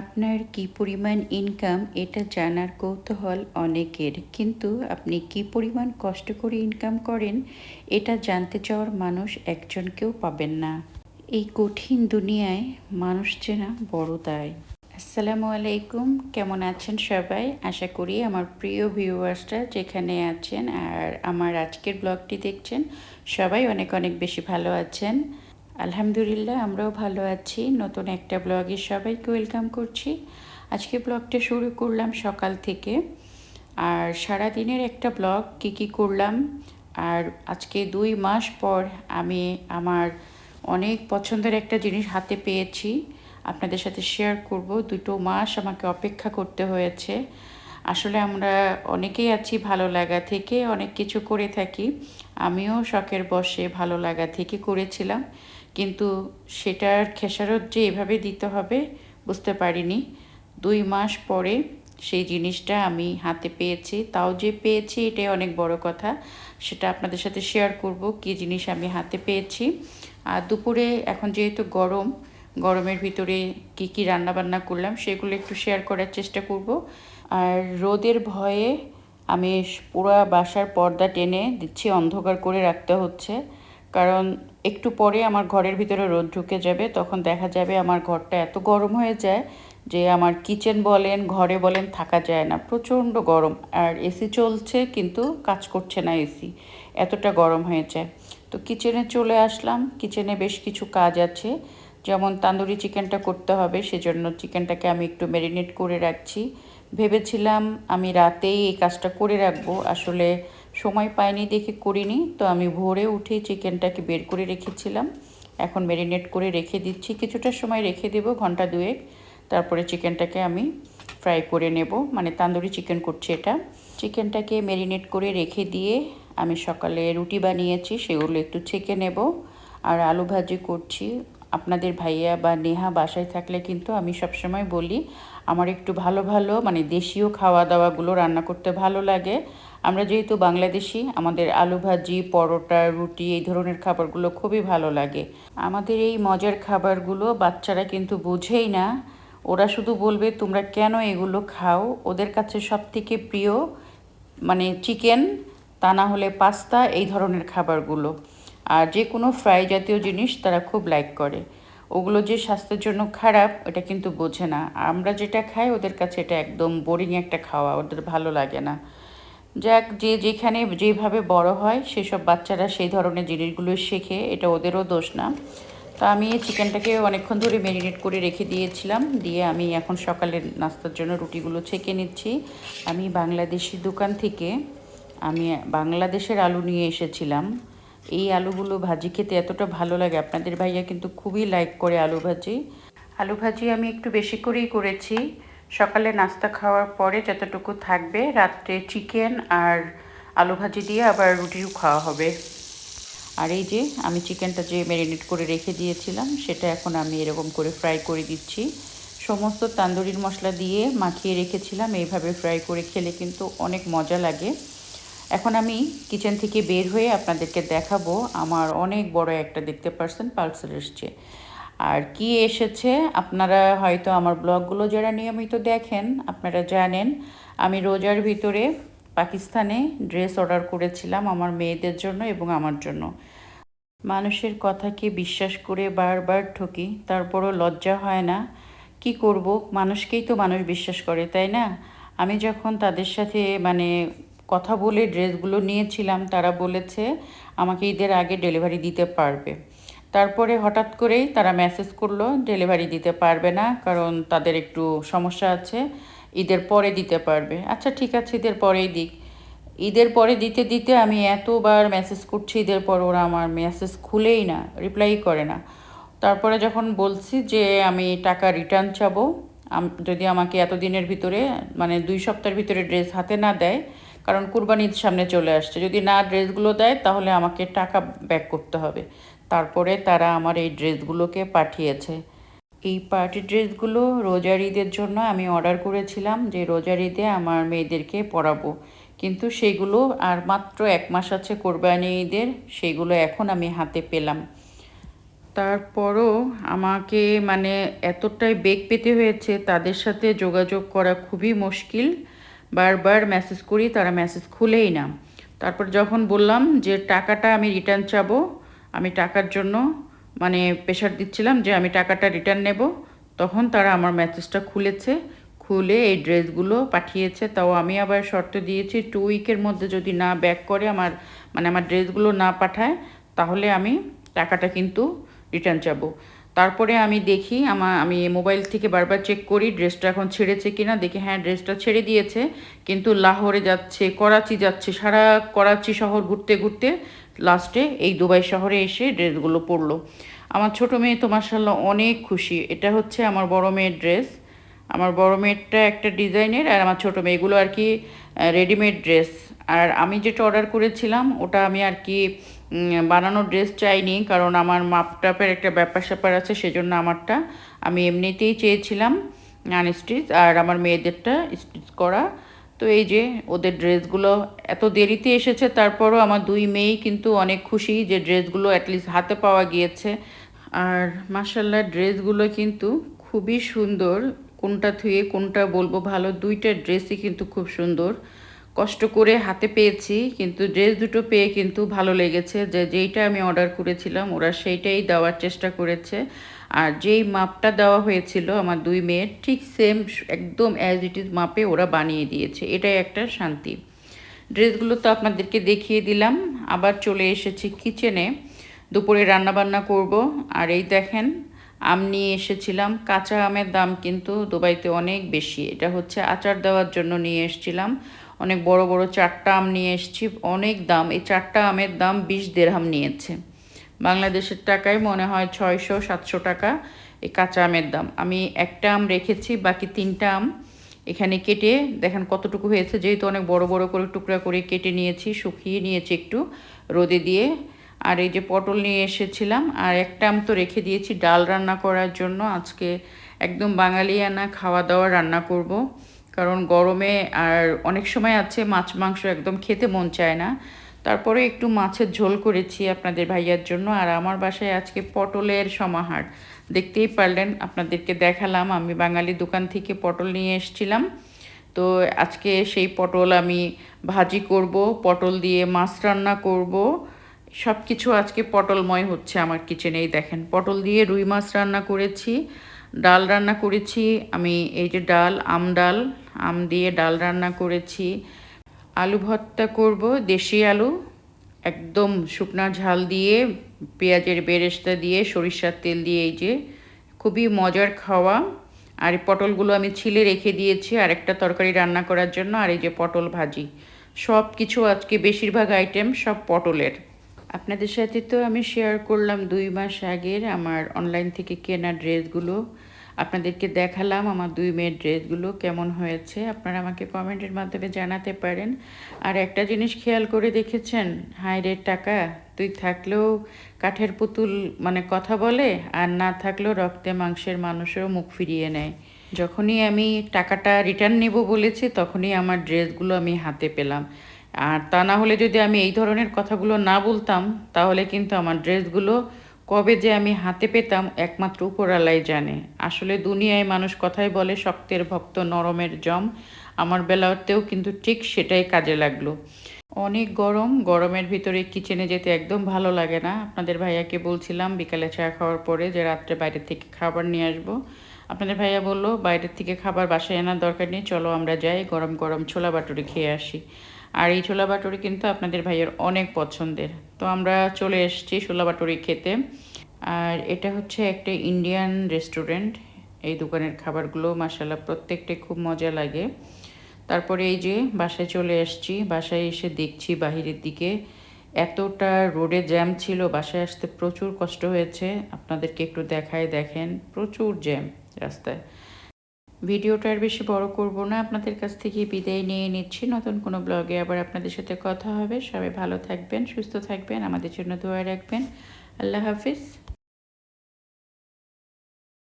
আপনার কি পরিমাণ ইনকাম এটা জানার কৌতূহল অনেকের। কিন্তু আপনি কি পরিমাণ কষ্ট করে ইনকাম করেন, এটা জানতে চাওয়ার মানুষ একজনকেও পাবেন না। এই কঠিন দুনিয়ায় মানুষ চেনা বড় দায় আসসালামু আলাইকুম, কেমন আছেন সবাই? আশা করি আমার প্রিয় ভিউয়ার্সরা যেখানে আছেন আর আমার আজকের ব্লগটি দেখছেন, সবাই অনেক অনেক বেশি ভালো আছেন। আলহামদুলিল্লাহ, আমরাও ভালো আছি। নতুন একটা ব্লগে সবাইকে ওয়েলকাম করছি। আজকে ব্লগটা শুরু করলাম সকাল থেকে। আর সারা দিনের একটা ব্লগ, কি কি করলাম। আর আজকে দুই মাস পর আমি আমার অনেক পছন্দের একটা জিনিস হাতে পেয়েছি। আপনাদের সাথে শেয়ার করব। দুটো মাস আমাকে অপেক্ষা করতে হয়েছে। আসলে আমরা অনেকেই আছি ভালো লাগা থেকে, অনেক কিছু করে থাকি। আমিও শখের বসে ভালো লাগা থেকে করেছিলাম, কিন্তু সেটার খেসারত যে এভাবে দিতে হবে বুঝতে পারিনি। দুই মাস পরে সেই জিনিসটা আমি হাতে পেয়েছি, তাও যে পেয়েছি এটাই অনেক বড় কথা, সেটা আপনাদের সাথে শেয়ার করব কি জিনিস আমি হাতে পেয়েছি। আর দুপুরে এখন যেহেতু গরম, গরমের ভিতরে কি কি রান্না বান্না করলাম সেগুলো একটু শেয়ার করার চেষ্টা করব। আর রোদের ভয়ে আমি পুরো বাসার পর্দা টেনে দিচ্ছি, অন্ধকার করে রাখতে হচ্ছে। কারণ একটু পরে আমার ঘরের ভিতরে রোদ ঢুকে যাবে, তখন দেখা যাবে আমার ঘরটা এত গরম হয়ে যায় যে আমার কিচেন বলেন, ঘরে বলেন থাকা যায় না। প্রচণ্ড গরম। আর এসি চলছে কিন্তু কাজ করছে না এসি এতটা গরম হয়ে যায়। তো কিচেনে চলে আসলাম। কিচেনে বেশ কিছু কাজ আছে। যেমন তান্দুরি চিকেনটা করতে হবে, সেজন্য চিকেনটাকে আমি একটু ম্যারিনেট করে রাখছি। ভেবেছিলাম আমি রাতেই এই কাজটা করে রাখব। আসলে সময় পাইনি দেখে করিনি, তো আমি ভোরে উঠে চিকেনটাকে বের করে রেখেছিলাম। এখন ম্যারিনেট করে রেখে দিচ্ছি। কিছুটা সময় রেখে দেবো, ঘণ্টা দুয়েক। তারপরে চিকেনটাকে আমি ফ্রাই করে নেব। মানে তান্দুরি চিকেন করছি এটা। চিকেনটাকে ম্যারিনেট করে রেখে দিয়ে আমি সকালে রুটি বানিয়েছি, সেগুলো একটু ছেঁকে নেব। আর আলু ভাজি করছি। আপনাদের ভাইয়া বা নেহা বাসায় থাকলে কিন্তু আমি সবসময় বলি, আমার একটু ভালো ভালো মানে দেশীয় খাওয়া দাওয়াগুলো রান্না করতে ভালো লাগে। আমরা যেহেতু বাংলাদেশি, আমাদের আলু ভাজি, পরোটা, রুটি এই ধরনের খাবারগুলো খুবই ভালো লাগে। আমাদের এই মজার খাবারগুলো বাচ্চারা কিন্তু বোঝেই না। ওরা শুধু বলবে, তোমরা কেন এগুলো খাও? ওদের কাছে সব থেকে প্রিয় মানে চিকেন, তা না হলে পাস্তা, এই ধরনের খাবারগুলো। আর যে কোনো ফ্রাই জাতীয় জিনিস তারা খুব লাইক করে। ওগুলো যে স্বাস্থ্যের জন্য খারাপ এটা কিন্তু বোঝে না। আমরা যেটা খাই, ওদের কাছে এটা একদম বোরিং একটা খাওয়া, ওদের ভালো লাগে না। যাক, যে যেখানে যেভাবে বড় হয়, সেসব বাচ্চারা সেই ধরনের জিনিসগুলো শেখে, এটা ওদেরও দোষ না। তো আমি চিকেনটাকে অনেকক্ষণ ধরে ম্যারিনেট করে রেখে দিয়েছিলাম। দিয়ে আমি এখন সকালের নাস্তার জন্য রুটিগুলো ছেঁকে নিচ্ছি। আমি বাংলাদেশি দোকান থেকে আমি বাংলাদেশের আলু নিয়ে এসেছিলাম। এই আলুগুলো ভাজি খেতে এতটা ভালো লাগে। আপনাদের ভাইয়া কিন্তু খুবই লাইক করে আলু ভাজি। আলু ভাজি আমি একটু বেশি করেই করেছি। সকালে নাস্তা খাওয়ার পরে যতটুকু থাকবে, রাত্রে চিকেন আর আলু ভাজি দিয়ে আবার রুটিও খাওয়া হবে। আর এই যে আমি চিকেনটা যে ম্যারিনেট করে রেখে দিয়েছিলাম, সেটা এখন আমি এরকম করে ফ্রাই করে দিচ্ছি। সমস্ত তান্দুরির মশলা দিয়ে মাখিয়ে রেখেছিলাম। এইভাবে ফ্রাই করে খেলে কিন্তু অনেক মজা লাগে। এখন আমি কিচেন থেকে বের হয়ে আপনাদেরকে দেখাবো আমার অনেক বড় একটা দেখতে পারছেন পালসার এসছে আর কি এসেছে, আপনারা হয়তো আমার ব্লগগুলো যারা নিয়মিত দেখেন, আপনারা জানেন, আমি রোজার ভিতরে পাকিস্তানে ড্রেস অর্ডার করেছিলাম আমার মেয়েদের জন্য এবং আমার জন্য। মানুষের কথাকে বিশ্বাস করে বারবার ঠকি, তারপরও লজ্জা হয় না। কি করব? মানুষকেই তো মানুষ বিশ্বাস করে, তাই না? আমি যখন তাদের সাথে মানে কথা বলে ড্রেসগুলো নিয়েছিলাম, তারা বলেছে আমাকে ঈদের আগে ডেলিভারি দিতে পারবে। তারপরে হঠাৎ করেই তারা মেসেজ করল, ডেলিভারি দিতে পারবে না, কারণ তাদের একটু সমস্যা আছে, ঈদের পরে দিতে পারবে। আচ্ছা ঠিক আছে, ঈদের পরেই দিক। ঈদের পরে দিতে দিতে আমি এতবার মেসেজ করছি, ঈদের পর ওরা আমার মেসেজ খুলেই না, রিপ্লাই করে না। তারপরে যখন বলছি যে আমি টাকা রিটার্ন চাবো যদি আমাকে এতদিনের ভিতরে মানে দুই সপ্তাহের ভিতরে ড্রেস হাতে না দেয় কারণ কুরবানির সামনে চলে আসছে। যদি না ড্রেসগুলো দেয়, তাহলে আমাকে টাকা ব্যাক করতে হবে। তারপরে তারা আমার এই ড্রেসগুলোকে পাঠিয়েছে। এই পার্টি ড্রেসগুলো রোজার ঈদের জন্য আমি অর্ডার করেছিলাম, যে রোজার ঈদে আমার মেয়েদেরকে পরাবো। কিন্তু সেগুলো আর মাত্র এক মাস আছে কোরবানি ঈদের, সেগুলো এখন আমি হাতে পেলাম। তারপরও আমাকে মানে এতটাই বেগ পেতে হয়েছে, তাদের সাথে যোগাযোগ করা খুবই মুশকিল। বারবার মেসেজ করি, তারা মেসেজ খুলেই না। তারপর যখন বললাম যে, টাকাটা আমি রিটার্ন চাবো, আমি টাকার জন্য মানে প্রেশার দিচ্ছিলাম যে, আমি টাকাটা রিটার্ন নেব। তখন তারা আমার মেসেজটা খুলেছে, খুলে এই ড্রেসগুলো পাঠিয়েছে। তাও আমি আবার শর্ত দিয়েছি টু উইকের মধ্যে যদি না ব্যাক করে আমার মানে আমার ড্রেসগুলো না পাঠায়, তাহলে আমি টাকাটা কিন্তু রিটার্ন চাবো। তারপরে আমি দেখি আমার আমি মোবাইল থেকে বারবার চেক করি, ড্রেসটা এখন ছেড়েছে কিনা, দেখি হ্যাঁ ড্রেসটা ছেড়ে দিয়েছে। কিন্তু লাহোরে যাচ্ছে, করাচি যাচ্ছে, সারা করাচি শহর ঘুরতে ঘুরতে লাস্টে এই দুবাই শহরে এসে ড্রেসগুলো পরলো। আমার ছোটো মেয়ে তো মার্শাল্লাহ অনেক খুশি। এটা হচ্ছে আমার বড় মেয়ের ড্রেস আমার বড় মেয়েরটা একটা ডিজাইনের আর আমার ছোটো মেয়েগুলো আর কি রেডিমেড ড্রেস আর আমি যেটা অর্ডার করেছিলাম, ওটা আমি আর কি বানানো ড্রেস চাইনি, কারণ আমার মাপটাপের একটা ব্যাপার স্যাপার আছে, সেজন্য আমারটা আমি এমনিতেই চেয়েছিলাম আন স্টিচ আর আমার মেয়েদেরটা স্টিচ করা। তো এই যে ওদের ড্রেসগুলো এত দেরিতে এসেছে, তারপরও আমার দুই মেয়েই কিন্তু অনেক খুশি যে ড্রেসগুলো অ্যাটলিস্ট হাতে পাওয়া গিয়েছে। আর মার্শাল্লাহ ড্রেসগুলো কিন্তু খুবই সুন্দর। কোনটা থুয়ে কোনটা বলব ভালো, দুইটা ড্রেসই কিন্তু খুব সুন্দর। কষ্ট করে হাতে পেয়েছি, কিন্তু ড্রেস দুটো পেয়ে কিন্তু ভালো লেগেছে। যে, যেইটা আমি অর্ডার করেছিলাম, ওরা সেইটাই দেওয়ার চেষ্টা করেছে। আর যেই মাপটা দেওয়া হয়েছিল আমার দুই মেয়ের, ঠিক সেম একদম অ্যাজ ইট ইজ মাপে ওরা বানিয়ে দিয়েছে। এটাই একটা শান্তি। ড্রেসগুলো তো আপনাদেরকে দেখিয়ে দিলাম। আবার চলে এসেছি কিচেনে দুপুরে রান্নাবান্না করব। আর এই দেখেন, আম নিয়ে এসেছিলাম। কাঁচা আমের দাম কিন্তু দুবাইতে অনেক বেশি। এটা হচ্ছে আচার দেওয়ার জন্য নিয়ে এসেছিলাম। অনেক বড় বড় চারটা আম নিয়ে এসেছি, অনেক দাম। এই চারটা আমের দাম বিশ দেড়হাম নিয়েছে। বাংলাদেশের টাকায় মনে হয় ছয়শো সাতশো টাকা এই কাঁচা আমের দাম। আমি একটা আম রেখেছি, বাকি তিনটা আম এখানে কেটে, দেখেন কতটুকু হয়েছে। যেহেতু অনেক বড় বড় করে টুকরা করে কেটে নিয়েছি, শুকিয়ে নিয়েছি একটু রোদে দিয়ে। আর এই যে পটল নিয়ে এসেছিলাম, আর একটা আম তো রেখে দিয়েছি ডাল রান্না করার জন্য। আজকে একদম বাঙালিয়ানা খাওয়া দাওয়া রান্না করব। কারণ গরমে আর অনেক সময় আছে মাছ, মাংস একদম খেতে মন চায় না। তারপরে একটু মাছের ঝোল করেছি আপনাদের ভাইয়ার জন্য আর আমার বাসায় আজকে পটলের সমাহার। দেখতেই পারলেন, আপনাদেরকে দেখালাম। আমি বাঙালি দোকান থেকে পটল নিয়ে এসছিলাম। তো আজকে সেই পটল আমি ভাজি করব, পটল দিয়ে মাছ রান্না করব। সব কিছু আজকে পটলময় হচ্ছে আমার কিচেনেই দেখেন। পটল দিয়ে রুই মাছ রান্না করেছি, ডাল রান্না করেছি, আমি এই যে ডাল, আম ডাল আম দিয়ে ডাল রান্না করেছি। আলু ভর্তা করব, দেশি আলু, একদম শুকনা ঝাল দিয়ে, পেঁয়াজের বেরেস্তা দিয়ে, সরিষার তেল দিয়ে, এই যে খুবই মজার খাওয়া। আর পটলগুলো আমি ছিলে রেখে দিয়েছি, আর একটা তরকারি রান্না করার জন্য, আর এই যে পটল ভাজি। সব কিছু আজকে বেশিরভাগ আইটেম সব পটলের। আপনাদের সাথে তো আমি শেয়ার করলাম দুই মাস আগের আমার অনলাইন থেকে কেনা ড্রেসগুলো আপনাদেরকে দেখালাম আমার দুই মেয়ের ড্রেসগুলো কেমন হয়েছে। আপনারা আমাকে কমেন্টের মাধ্যমে জানাতে পারেন। আর একটা জিনিস খেয়াল করে দেখেছেন, হাই রেট টাকা, তুই থাকলেও কাঠের পুতুল মানে কথা বলে, আর না থাকলেও রক্তে মাংসের মানুষেরও মুখ ফিরিয়ে নেয়। যখনই আমি টাকাটা রিটার্ন নেব বলেছি, তখনই আমার ড্রেসগুলো আমি হাতে পেলাম। আর তা না হলে যদি আমি এই ধরনের কথাগুলো না বলতাম, তাহলে কিন্তু আমার ড্রেসগুলো কবে যে আমি হাতে পেতাম একমাত্র উপরালাই জানে। আসলে দুনিয়ায় মানুষ কথাই বলে, শক্তের ভক্ত, নরমের জম। আমার বেলাতেও কিন্তু ঠিক সেটাই কাজে লাগল। অনেক গরম, গরমের ভিতরে কিচেনে যেতে একদম ভালো লাগে না। আপনাদের ভাইয়াকে বলছিলাম বিকালে চা খাওয়ার পরে যে রাত্রে বাইরে থেকে খাবার নিয়ে আসব। আপনাদের ভাইয়া বলল, বাইরের থেকে খাবার বাসায় আনার দরকার নেই, চলো আমরা যাই, গরম গরম ছোলা বাটুরি খেয়ে আসি। আর এই ছোলা বাটুরি কিন্তু আপনাদের ভাইয়ের অনেক পছন্দের। তো আমরা চলে এসেছি বাটুরি খেতে। আর এটা হচ্ছে একটা ইন্ডিয়ান রেস্টুরেন্ট এই দোকানের খাবারগুলো মাসাল্লাহ প্রত্যেকটাই খুব মজা লাগে। তারপরে এই যে বাসায় চলে এসছি, বাসায় এসে দেখছি বাহিরের দিকে। এতটা রোডে জ্যাম ছিল, বাসায় আসতে প্রচুর কষ্ট হয়েছে। আপনাদেরকে একটু দেখায় দেখেন, প্রচুর জ্যাম রাস্তায়। ভিডিওটা আর বেশি বড় করব না। আপনাদের কাছ থেকে বিদায় নিয়ে নিচ্ছি। নতুন কোনো ব্লগে আবার আপনাদের সাথে কথা হবে। সবাই ভালো থাকবেন, সুস্থ থাকবেন। আমাদের জন্য দোয়া রাখবেন। আল্লাহ হাফিজ।